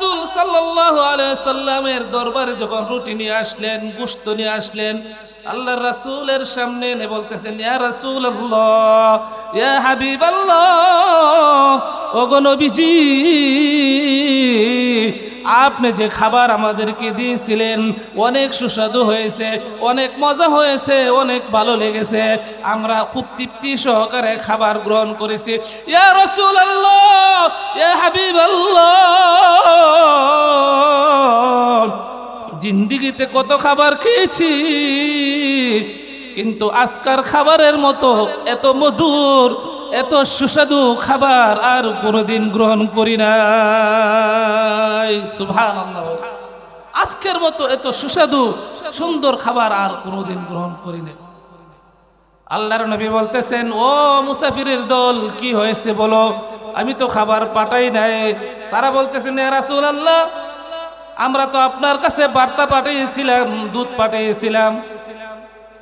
রাসূল সাল্লামের দরবারে যখন রুটি নিয়ে আসলেন, গোশত নিয়ে আসলেন আল্লাহ রাসূলের সামনে এনে বলতেছেন, ইয়া রাসূলুল্লাহ, ইয়া হাবিবাল্লাহ, ওগো নবীজি আপনি যে খাবার আমাদেরকে দিয়েছিলেন, অনেক সুস্বাদু হয়েছে, অনেক মজা হয়েছে, অনেক ভালো লেগেছে। আমরা খুব তৃপ্তি সহকারে খাবার গ্রহণ করেছি। ইয়া রসুল আল্লাহ হাবিব জিন্দিগিতে কত খাবার খেয়েছি। কিন্তু আজকার খাবারের মতো এত মধুর, এত সুস্বাদু খাবার আর কোনোদিন গ্রহণ করি সুভান আজকের মতো এত সুস্বাদু, সুন্দর খাবার আর কোনোদিন গ্রহণ করি নাই। আল্লাহর নবী বলতেছেন, ও মুসাফিরের দল, কি হয়েছে বলো? আমি তো খাবার পাঠাই নাই। তারা বলতেছেন রাসুল আল্লাহ আমরা তো আপনার কাছে বার্তা পাঠিয়েছিলাম, দুধ পাঠিয়েছিলাম।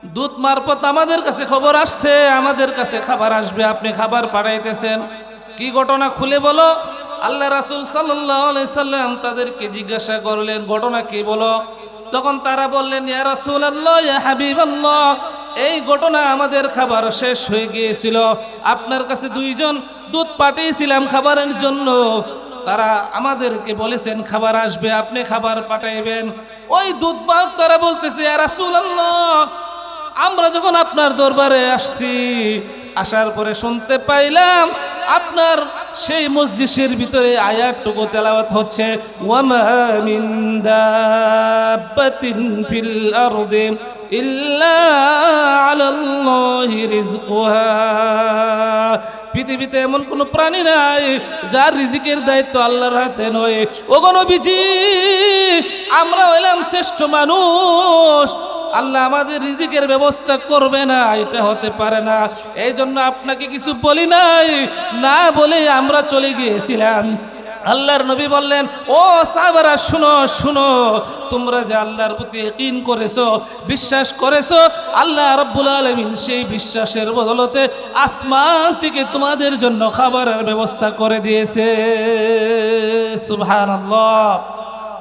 দুধ মারফত আমাদের কাছে খবর আসছে, আমাদের কাছে খাবার আসবে, আপনি খাবার পাঠাইতেছেন। কি ঘটনা খুলে বলো? আল্লাহ রাসুল সাল্লাম তাদেরকে জিজ্ঞাসা করলেন, ঘটনা কি বলো? তখন তারা বললেন এই ঘটনা আমাদের খাবার শেষ হয়ে গিয়েছিল। আপনার কাছে দুইজন দুধ পাঠিয়েছিলাম খাবারের জন্য। তারা আমাদেরকে বলেছেন, খাবার আসবে, আপনি খাবার পাঠাইবেন। ওই দুধ তারা বলতেছে রাসুল আল্লাহ আমরা যখন আপনার দরবারে আসছি, আসার পরে শুনতে পাইলাম, আপনার সেই মসজিদের ভিতরে আয়াতটুকু তেলাওয়াত হচ্ছে পৃথিবীতে এমন কোনো প্রাণী নাই, যার রিজিকের দায়িত্ব আল্লাহর হাতে নয়। ওগো নবীজি আমরা হইলাম শ্রেষ্ঠ মানুষ। আল্লাহ আমাদের রিজিকের ব্যবস্থা করবে না, এটা হতে পারে না। এই জন্য আপনাকে কিছু বলি নাই, না বলে আমরা চলে গিয়েছিলাম। আল্লাহর নবী বললেন, ও সাহাবারা, শুনো শুনো, তোমরা যে আল্লাহর প্রতি ইকিন করেছ, বিশ্বাস করেছ, আল্লাহ রাব্বুল আলামিন সেই বিশ্বাসের বদলতে আসমান থেকে তোমাদের জন্য খাবারের ব্যবস্থা করে দিয়েছে। সুবহানাল্লাহ।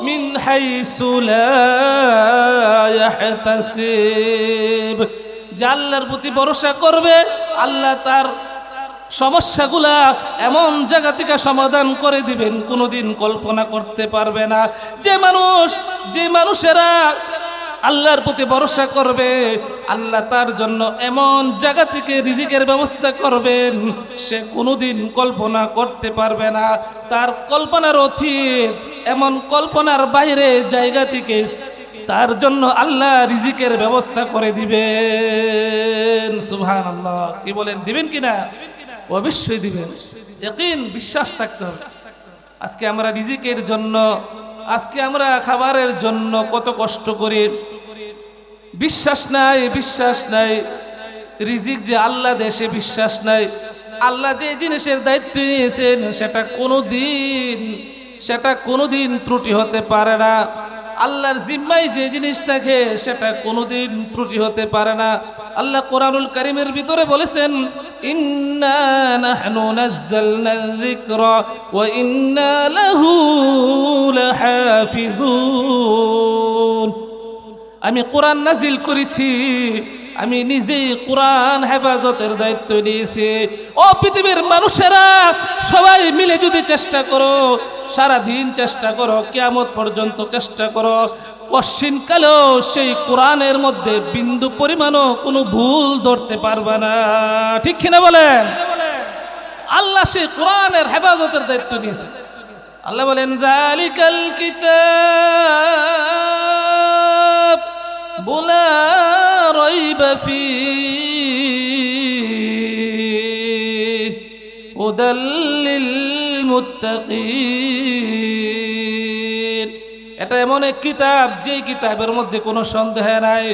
من حيث لا يحتسب যে আল্লাহর প্রতি ভরসা করবে আল্লাহ তার সমস্যাগুলা এমন জায়গা থেকে সমাধান করে দিবেন কোনোদিন কল্পনা করতে পারবে না যে মানুষ যে মানুষেরা আল্লাহর প্রতি ভরসা করবে আল্লাহ তার জন্য এমন জায়গা থেকে রিজিকের ব্যবস্থা করবেন সে কোনোদিন কল্পনা করতে পারবে না তার কল্পনার অতীত এমন কল্পনার বাইরে জায়গা থেকে তার জন্য আল্লাহ রিজিকের ব্যবস্থা করে দিবেন। সুবহান আল্লাহ কি বলেন, দিবেন কিনা অবশ্যই দিবেন। একদিন বিশ্বাস থাকতে আজকে আমরা রিজিকের জন্য, আজকে আমরা খাবারের জন্য কত কষ্ট করি। বিশ্বাস নাই বিশ্বাস নাই। রিজিক যে আল্লাহ দেশে বিশ্বাস নাই। আল্লাহ যে জিনিসের দায়িত্ব নিয়েছেন, সেটা কোনো দিন সেটা কোনো দিন ত্রুটি হতে পারে না। আল্লাহর জিম্মায় যে জিনিস থাকে, সেটা কোনোদিন ত্রুটি হতে পারে না। আল্লাহ কোরআনুল করিমের ভিতরে বলেছেন আমি কোরআন নাজিল করেছি আমি নিজেই কোরআন হেফাজতের দায়িত্ব নিয়েছি। ও পৃথিবীর মানুষেরা সবাই মিলে যদি চেষ্টা করো সারা দিন চেষ্টা করো, কেয়ামত পর্যন্ত চেষ্টা করো, কশ্চিনকালেও সেই কোরআনের মধ্যে বিন্দু পরিমাণও কোনো ভুল ধরতে পারবে না। ঠিক কিনা বলেন? আল্লাহ সেই কোরআনের হেফাজতের দায়িত্ব নিয়েছে। আল্লাহ বলেন জালিকাল কিতাব, বুলা ريب فيه هدى للمتقين এটা এমন এক কিতাব যেই কিতাবের মধ্যে কোনো সন্দেহ নাই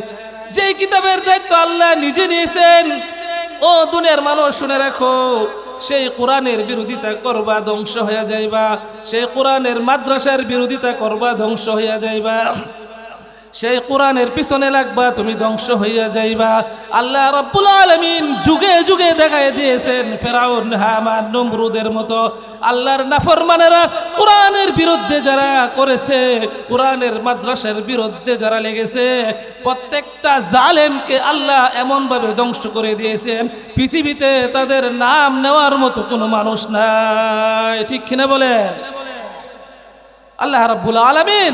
যেই কিতাবের দায়িত্ব আল্লাহ নিজে নিয়েছেন ও দুনিয়ার মানুষ শুনে রাখো সেই কোরআনের বিরোধিতা করবা ধ্বংস হয়ে যাইবা সেই কোরআনের মাদ্রাসার বিরোধিতা করবা ধ্বংস হইয়া যাইবা সেই কোরআনের পিছনে লাগবা, তুমি ধ্বংস হইয়া যাইবা। আল্লাহ রব্বুল আলমিন যুগে যুগে দেখাই দিয়েছেন, ফেরাউন, হামান, নমরুদের মতো। আল্লাহর নাফরমানেরা কোরআনের বিরুদ্ধে যারা করেছে, কোরআনের মাদ্রাসার বিরুদ্ধে যারা লেগেছে, প্রত্যেকটা জালেমকে আল্লাহ এমনভাবে ধ্বংস করে দিয়েছেন। পৃথিবীতে তাদের নাম নেওয়ার মতো কোনো মানুষ নাই। ঠিক কিনা বলেন? আল্লাহ রাব্বুল আলামিন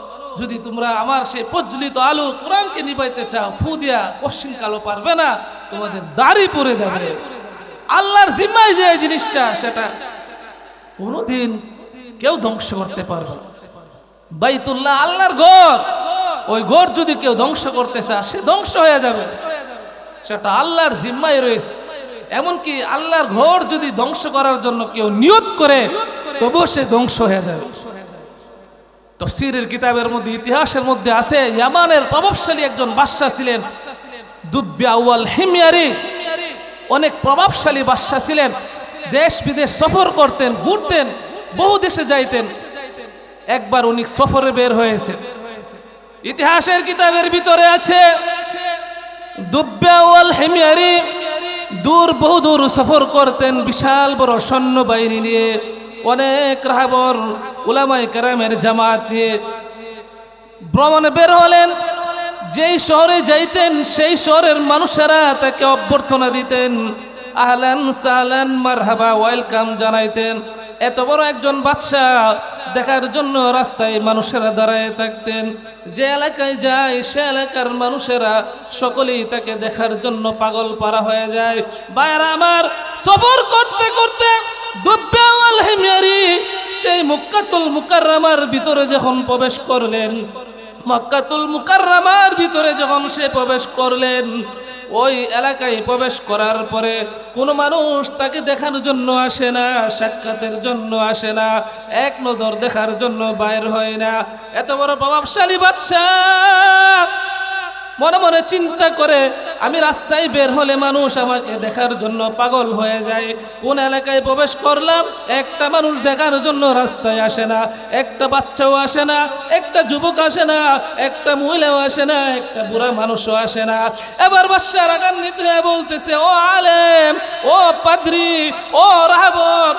যদি তোমরা আমার সেই প্রজ্বলিত আলু কোরআনকে নিবাইতে চাও, ফু দিয়া পশ্চিম কালো পারবে না, তোমাদের দাড়ি পড়ে যাবে। আল্লাহর জিম্মায় যে জিনিসটা, সেটা কোনোদিন কেউ ধ্বংস করতে পারবে। বাইতুল্লাহ আল্লাহর ঘর, ওই ঘর যদি কেউ ধ্বংস করতে চায়, সে ধ্বংস হয়ে যাবে। সেটা আল্লাহর জিম্মায় রয়েছে। এমনকি আল্লাহর ঘর যদি ধ্বংস করার জন্য কেউ নিয়ত করে, তবুও সে ধ্বংস হয়ে যাবে। তফসিরের কিতাবের মধ্যে, ইতিহাসের মধ্যে আছে, ইয়ামানের প্রভাবশালী একজন বাদশাহ ছিলেন। দুব্বিয়া ওয়াল হিমিয়ারি, অনেক প্রভাবশালী বাদশাহ ছিলেন। দেশ বিদেশ সফর করতেন, ঘুরতেন, বহু দেশে যাইতেন। একবার উনি সফরে বের হয়েছে। ইতিহাসের কিতাবের ভিতরে আছে দুব্বিয়া ওয়াল হিমিয়ারি, দূর বহু দূর সফর করতেন, বিশাল বড় সৈন্য বাহিনী নিয়ে। অনেক রাহাবর উলামাই কেরামের জামাত নিয়ে ভ্রমণে বের হলেন। যেই শহরে যাইতেন, সেই শহরের মানুষেরা তাকে অভ্যর্থনা দিতেন। আহলেন আহলান মার মারহাবা, ওয়েলকাম জানাইতেন। এত বড় একজন বাদশাহ দেখার জন্য রাস্তায় মানুষেরা দাঁড়ায় থাকতেন। যে এলাকায় যায়, সে এলাকার মানুষেরা সকলেই তাকে দেখার জন্য পাগল পারা হয়ে যায়। বাইরা আমার, সফর করতে করতে হিমিয়ারি সেই মুক্কাতুল মুকাররামার ভিতরে যখন প্রবেশ করলেন, মক্কাতুল মুকাররামার ভিতরে যখন সে প্রবেশ করলেন ওই এলাকায় প্রবেশ করার পরে কোনো মানুষ তাকে দেখার জন্য আসে না, সাক্ষাতের জন্য আসে না, এক নজর দেখার জন্য বাইর হয় না। এত বড় প্রভাবশালী বাদশাহ! মনে মনে চিন্তা করে, আমি রাস্তায় বের হলে মানুষ আমাকে দেখার জন্য পাগল হয়ে যায়। কোন এলাকায় প্রবেশ করলাম, একটা মানুষ দেখার জন্য রাস্তায় আসে না, একটা বাচ্চাও আসে না, একটা যুবক আসে না, একটা মহিলাও আসে না, একটা বুড়া মানুষও আসে না। এবার বাদশাহ রাগান্বিত হয়ে বলতেছে, ও আলেম, ও পাদ্রি, ও রাহাবর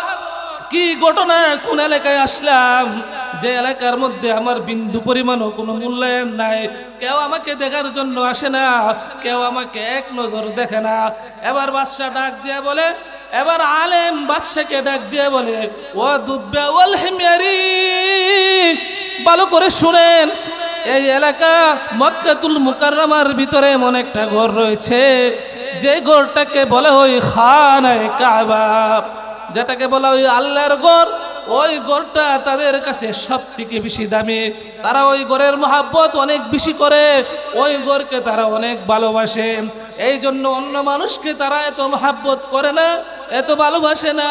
কি ঘটনা? কোন এলাকায় আসলাম? যে এলাকার মধ্যে আমার বিন্দু পরিমাণও কোনো মূল্যায়ন নাই। কেউ আমাকে দেখার জন্য আসে না। কেউ আমাকে এক নজর দেখে না। এবার বাদশাহ ডাক দিয়ে বলে, এবার আলেম বাদশাকে ডাক দিয়ে বলে, ও দুব্বা ভালো করে শুনেন। এই এলাকা মক্কাতুল মুকাররমার ভিতরে এমন একটা ঘর রয়েছে। যে ঘরটাকে বলে ওই খানায় কাবা। যেটাকে বলা ওই আল্লাহর গড় ওই গড়টা তাদের কাছে সব থেকে বেশি দামি। তারা ওই গড়ের মহাব্বত অনেক বেশি করে, ওই গড়কে তারা অনেক ভালোবাসে। এই জন্য অন্য মানুষকে তারা এত মহাব্বত করে না, এত ভালোবাসে না,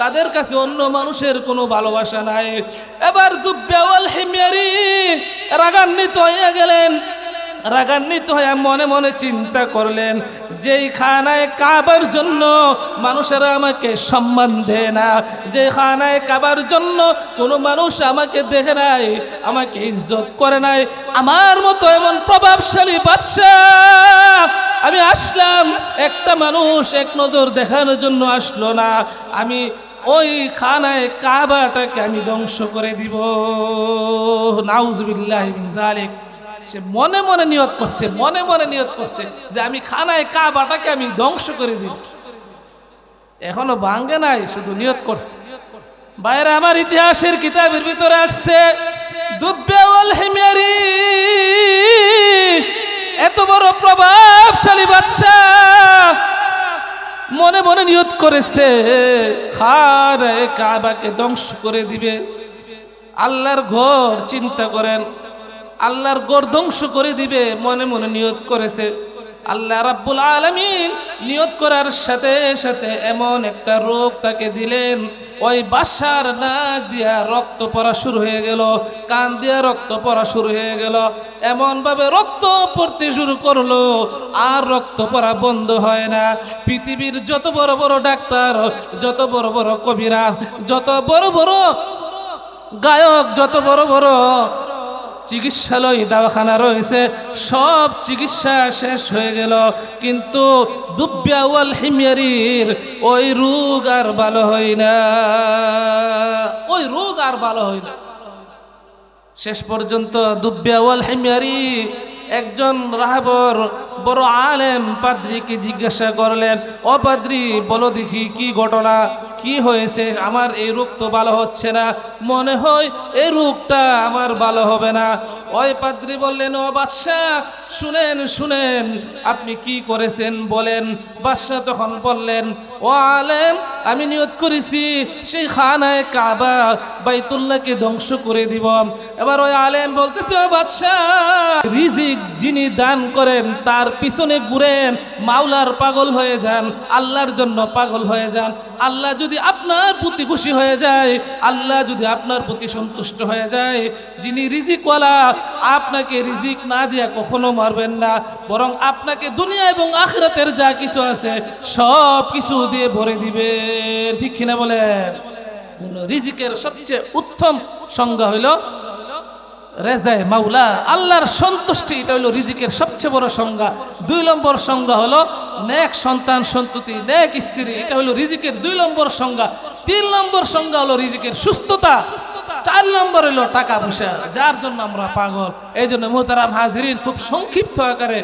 তাদের কাছে অন্য মানুষের কোনো ভালোবাসা নাই। এবার দুব্বেওয়াল হিমিয়ারি রাগান্বিত হয়ে গেলেন। রাগান্বিত হয়ে মনে মনে চিন্তা করলেন যেই খানায় কাবার জন্য মানুষেরা আমাকে সম্মান দেয় না যে খানায় কাবার জন্য কোনো মানুষ আমাকে দেখে নাই, আমাকে ইজ্জত করে নাই, আমার মতো এমন প্রভাবশালী বাদশাহ, আমি আসলাম, একটা মানুষ এক নজর দেখানোর জন্য আসলো না, আমি ওই খানায় কাবাটাকে আমি ধ্বংস করে দিব। নাউজবিল্লাহ জালিক সে মনে মনে নিয়ত করছে, মনে মনে নিয়ত করছে যে আমি খানায় কাবাটাকে আমি ধ্বংস করে দিব এখনও ভাঙ্গে নাই, শুধু নিয়ত করছে। বাইরে আমার ইতিহাসের কিতাবের ভিতরে আসছে এত বড় প্রভাবশালী বাদশা মনে মনে নিয়ত করেছে খারে কাবাকে ধ্বংস করে দিবে। আল্লাহর ঘর চিন্তা করেন আল্লাহর ঘর ধ্বংস করে দিবে, মনে মনে নিয়ত করেছে। আল্লাহ রাব্বুল আলামিন নিয়ত করার সাথে সাথে এমন একটা রোগ তাকে দিলেন। ওই বাসার নাক দিয়া রক্ত পড়া শুরু হয়ে গেল, কান দিয়া রক্ত পড়া শুরু হয়ে গেল। এমন ভাবে রক্ত পড়তে শুরু করল, আর রক্ত পড়া বন্ধ হয় না। পৃথিবীর যত বড় বড় ডাক্তার, যত বড় বড় কবিরাজ, যত বড় বড় গায়ক, যত বড় বড় চিকিৎসালয়, দাওয়াখানা রয়েছে, সব চিকিৎসা শেষ হয়ে গেল। কিন্তু দুব্যাওয়াল হিমিয়ারির ওই রোগ আর ভালো হয় না। ওই রোগ আর ভালো হয় না। শেষ পর্যন্ত দুব্যাওয়াল হিমিয়ারি একজন রাহাবর বড় আলেম পাদ্রিকে জিজ্ঞাসা করলেন, ও পাদ্রি, বলো দেখি কি ঘটনা? কি হয়েছে? আমার এই রোগ তো ভালো হচ্ছে না। মনে হয় এই রোগটা আমার ভালো হবে না। ওই পাদ্রি বললেন, ও বাদশাহ শুনেন শুনেন, আপনি কি করেছেন বলেন? বাদশাহ তখন বললেন, ও আলেম আমি নিয়ত করেছি, সেই খানায় কাবা বাইতুল্লাহকে ধ্বংস করে দিব। এবার ওই আলেম বলতেছে বাদশাহ, রিজিক যিনি দান করেন, তার পিছনে ঘুরেন, মাওলার পাগল হয়ে যান, আল্লাহর জন্য পাগল হয়ে যান। আল্লাহ যদি আপনার প্রতি খুশি হয়ে যায়, আল্লাহ যদি আপনার প্রতি সন্তুষ্ট হয়ে যায়, যিনি রিজিকওয়ালা, আপনাকে রিজিক না দিয়া কখনো মারবেন না। বরং আপনাকে দুনিয়া এবং আখরাতের যা কিছু আছে সব কিছু দিয়ে ভরে দিবে। ঠিক কিনা বলেন? রিজিকের সবচেয়ে উত্তম সংজ্ঞা হইল রেজায় মাউলা আল্লাহর সন্তুষ্টি, এটা হলো রিজিকের সবচেয়ে বড় সংজ্ঞা। দুই নম্বর সংজ্ঞা হলো নেক সন্তান সন্ততি, নেক স্ত্রী, এটা হলো রিজিকের দুই নম্বর সংজ্ঞা। তিন নম্বর সংজ্ঞা হলো রিজিকের সুস্থতা। চার নম্বর হলো টাকা পয়সা, যার জন্য আমরা পাগল। এই জন্য মোহতারাম হাজিরিন খুব সংক্ষিপ্ত আকারে